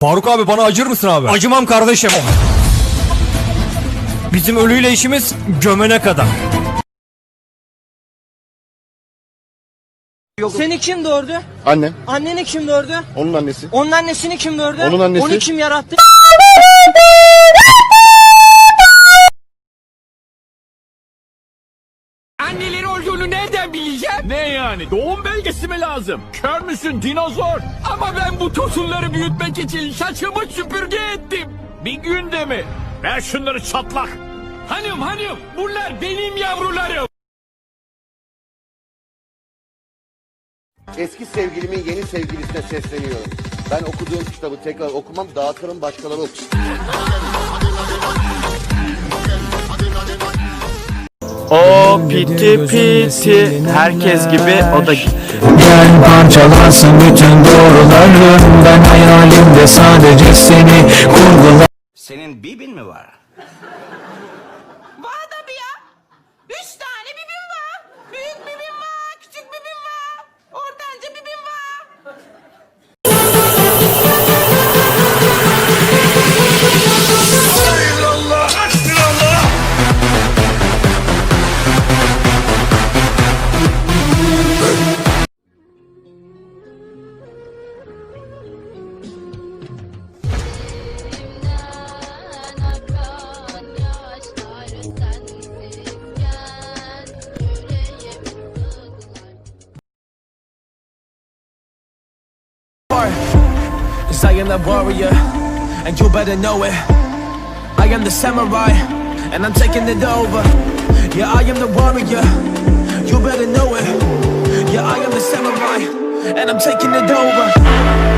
Faruk abi bana acır mısın abi? Acımam kardeşim. Bizim ölüyle işimiz gömene kadar. Seni kim doğurdu? Annem, Anneni kim doğurdu? onun annesi. Onun annesini kim doğurdu? Onun annesi. Onu kim yarattı? Anneleri olduğunu nereden bileceğim? Ne yani? Doğum belgesi mi lazım? Kör müsün dinozor? Ama ben bu tosunları büyütmek için saçımı süpürge ettim. Bir günde mi? Ver şunları çatlak. Hanım hanım bunlar benim yavrularım. Eski sevgilimin yeni sevgilisine sesleniyorum. Ben okuduğum kitabı tekrar okumam, dağıtırım başkaları okusun. O piti piti herkes gibi o da gitti. Gel parçalansın bütün doğrularım Ben hayalimde sadece seni kurgular Senin bibin mi var? Var Cause I am the warrior And you better know it. I am the samurai And I'm taking it over. Yeah, I am the warrior. You better know it. Yeah, I am the samurai And I'm taking it over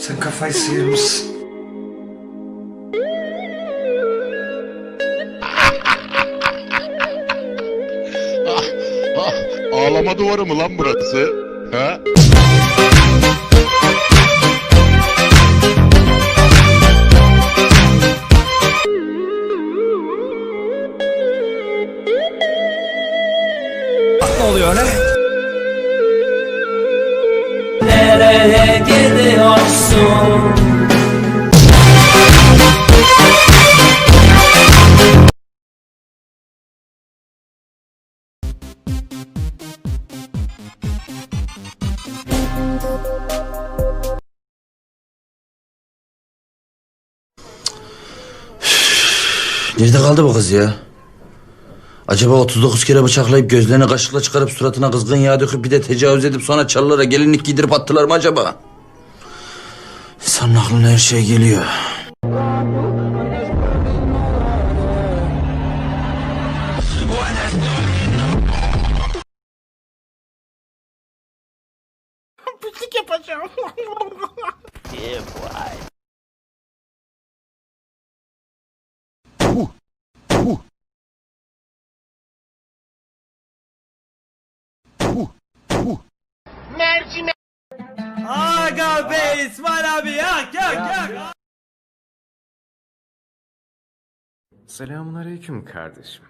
Sen kafayı sıyırmışsın. Ağlama duvarı mı lan burası? Ha? Ne oluyor ne? Nereye gidiyorsun? Nerede kaldı bu kız ya? Acaba 39 kere bıçaklayıp gözlerine kaşıkla çıkarıp suratına kızgın yağ döküp bir de tecavüz edip sonra çalılara gelinlik giydirip attılar mı acaba? İnsanın aklına her şey geliyor. Pislik yapacağım. Aga be İsmail abi yak yak yak. Selamun kardeşim.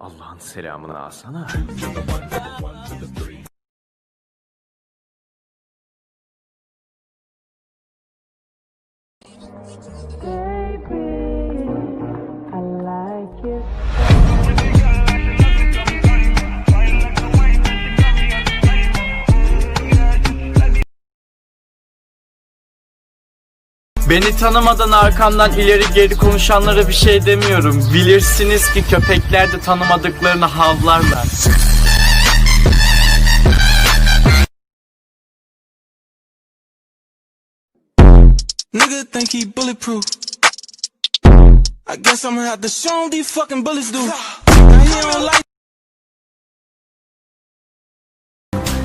Allah'ın selamını alsana. Beni tanımadan arkamdan ileri geri konuşanlara bir şey demiyorum. Bilirsiniz ki köpekler de tanımadıklarını havlarlar. Nigga think he bulletproof I guess I'm gonna have to show him these fucking bullets do Now he don't like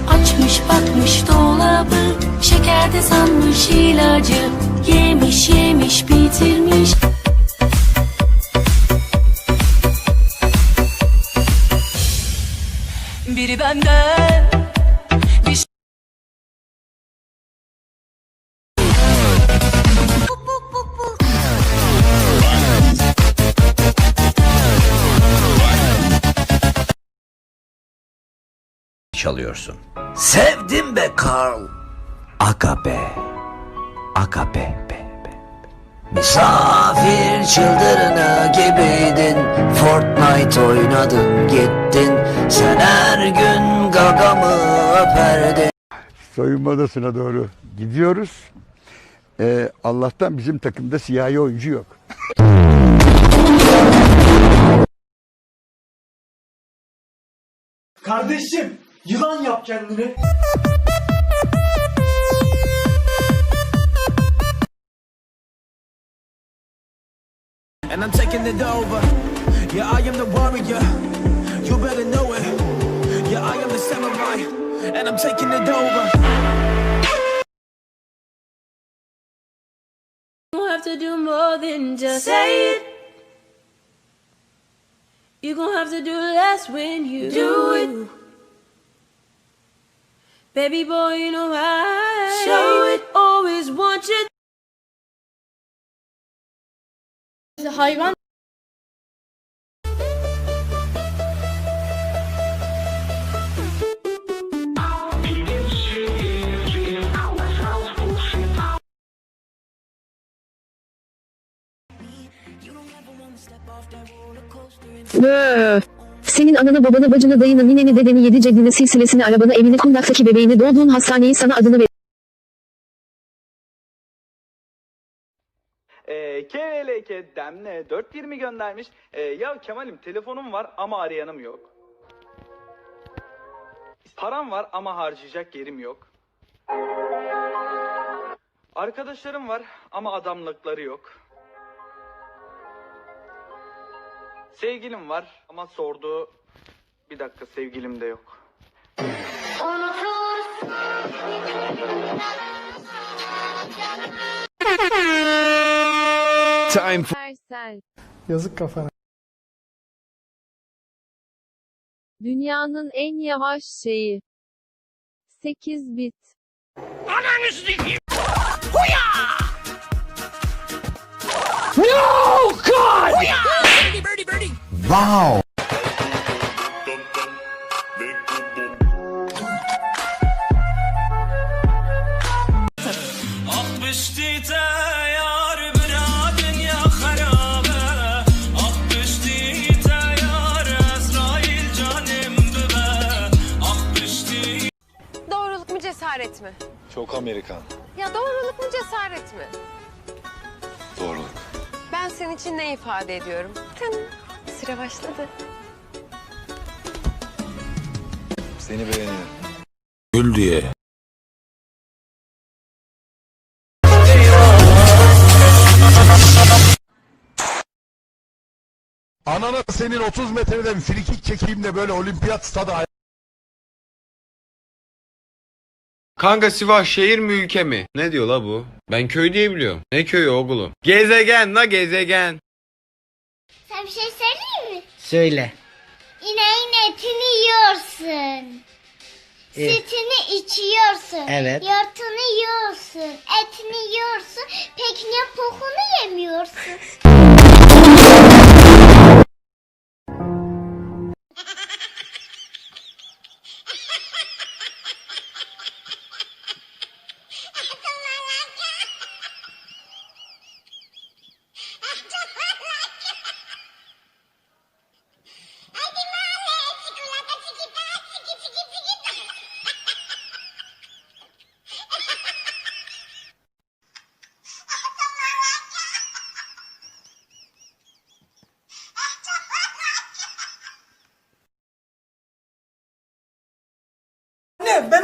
Açmış bakmış dolabı. Şekerde sanmış ilacı. Yemiş yemiş bitirmiş Biri benden bir şey- çalıyorsun. Sevdim be Carl. Aga be. Be. Misafir çıldırını gibiydin Fortnite oynadın gittin Sen her gün gagamı öperdin Soyunma odasına doğru gidiyoruz. Ee, Allah'tan bizim takımda siyahi oyuncu yok. Kardeşim yılan yap kendini. And I'm taking it over. Yeah, I am the warrior. You better know it. Yeah, I am the samurai. And I'm taking it over. You have to do more than just say it. You're gonna have to do less when you do it. Baby boy, you know I show it. Always want you. Hayvan Öf. Senin ananı babanı bacını dayını nineni dedeni yedi ceddini silsilesini arabanı evini kundaktaki bebeğini doğduğun hastaneyi sana adını ver. Ee, KLK Demle 420 göndermiş. Ee, ya Kemal'im telefonum var ama arayanım yok. Param var ama harcayacak yerim yok. Arkadaşlarım var ama adamlıkları yok. Sevgilim var ama sorduğu bir dakika sevgilim de yok. Time for Yazık kafana. Dünyanın en yavaş şeyi. 8 bit. Doğruluk Çok Amerikan. Ya doğruluk mu cesaret mi? Doğruluk. Ben senin için ne ifade ediyorum? Tın. Süre başladı. Seni beğeniyorum. Gül diye. Anana senin 30 metreden frikik çekeyim de böyle olimpiyat stadı Kanka Sivas şehir mi ülke mi? Ne diyor la bu? Ben köy diye biliyorum. Ne köyü oğlum? Gezegen la gezegen. Sen bir şey söyleyeyim mi? Söyle. İneğin etini yiyorsun. Sütünü içiyorsun. Evet. Yoğurtunu yiyorsun. Etini yiyorsun. Peki niye pokunu yemiyorsun?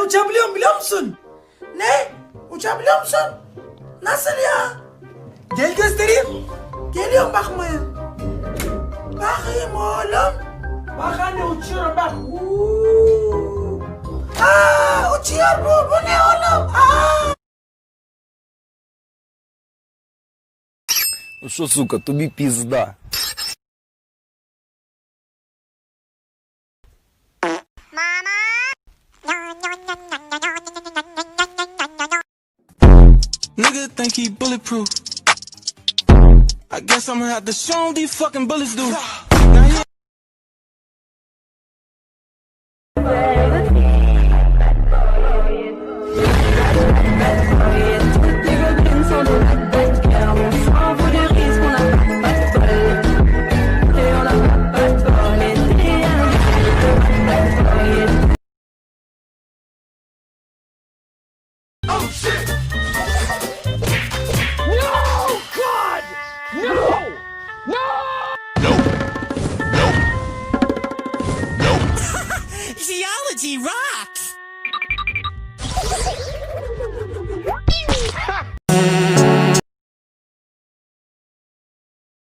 uçabiliyorum biliyor musun? Ne? Uçabiliyor musun? Nasıl ya? Gel göstereyim. Geliyorum bakmaya. Bakayım oğlum. Bak anne uçuyorum bak. Uuu. Aa, uçuyor bu. Bu ne oğlum? Aa. Що, сука, тобі пізда. Nigga think he bulletproof. I guess I'ma have to show 'em these fucking bullets do.